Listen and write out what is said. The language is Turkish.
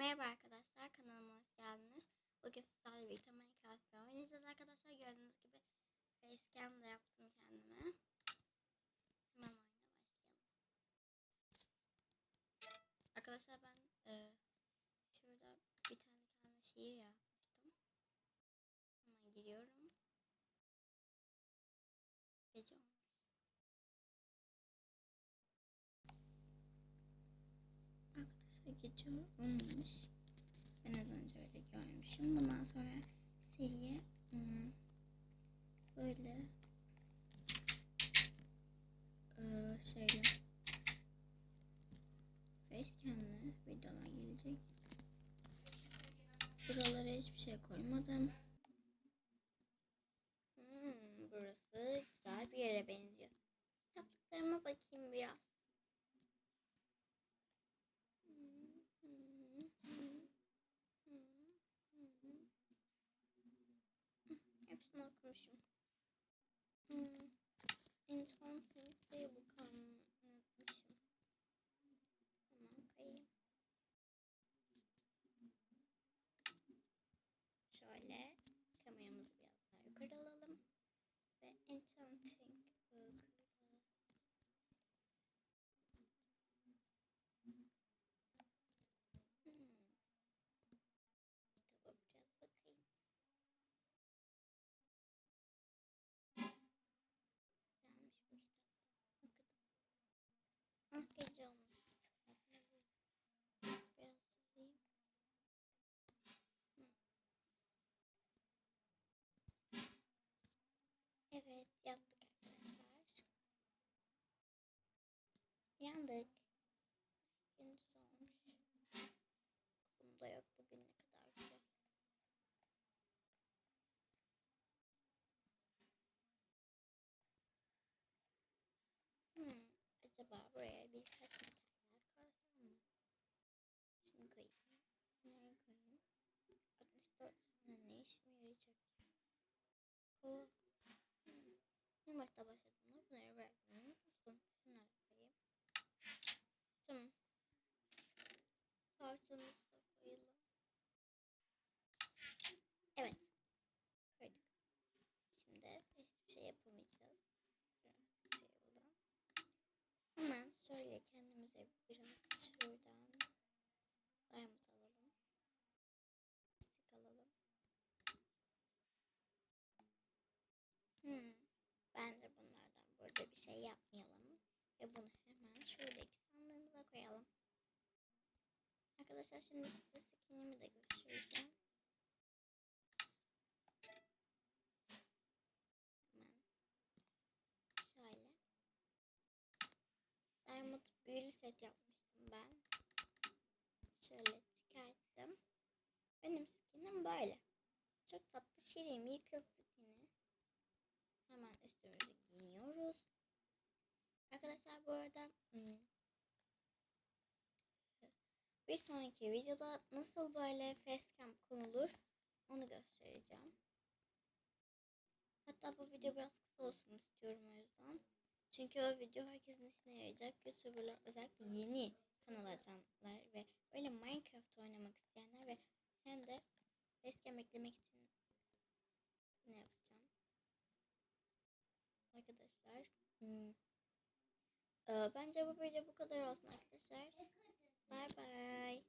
Merhaba arkadaşlar kanalıma hoş geldiniz. Bugün sizlerle birlikte Minecraft oynayacağız arkadaşlar. Gördüğünüz gibi facecam da yaptım kendime. Hemen oyuna başlayalım. Arkadaşlar ben e, şurada bir tane kendime şiir yapmıştım. Arkadaşlar gece olmuş. Ben az önce öyle görmüşüm. Bundan sonra seriye hmm, böyle eee şeyle facecam'le videolar gelecek. Buralara hiçbir şey koymadım. Hmm, burası güzel bir yere benziyor. Kitaplıklarıma bakayım biraz. Okumuşum. Hmm. Enchanting Table kalmayı unutmuşum. Hemen koyayım. Şöyle kameramızı biraz daha yukarı alalım. Ve Enchanting Yaptık arkadaşlar. Yandık. Gündüz olmuş. Bunda yok bugün ne kadar güzel. Hmm, acaba buraya birkaç metaller koysam mı? Şunu koyayım. Nereye koyayım? 64 tane ne işime yarayacak? O. Başta başladığımda bunları bırakmayı unutmuştum. Şunları koyayım. Tamam. Da koyalım. Evet. Koyduk. Şimdi hiçbir şey yapamayacağız. Biraz şey oldu. Hemen şöyle kendimize biraz şuradan diamond alalım. Stick alalım. Hmm. Bence bunlardan burada bir şey yapmayalım. Ve bunu hemen şuradaki sandığımıza koyalım. Arkadaşlar şimdi size skinimi de göstereceğim. Hemen şöyle. Diamond büyülü set yapmıştım ben. Şöyle çıkarttım. Benim skinim böyle. Çok tatlı şirin bir kız Arkadaşlar bu arada hmm, bir sonraki videoda nasıl böyle facecam konulur onu göstereceğim. Hatta bu video biraz kısa olsun istiyorum o yüzden. Çünkü o video herkesin işine yarayacak. YouTuber'lar özellikle yeni kanal açanlar ve böyle Minecraft oynamak isteyenler ve hem de facecam eklemek için ne yapacağım? Arkadaşlar hmm, ee, bence bu video bu kadar olsun arkadaşlar. Bay bay.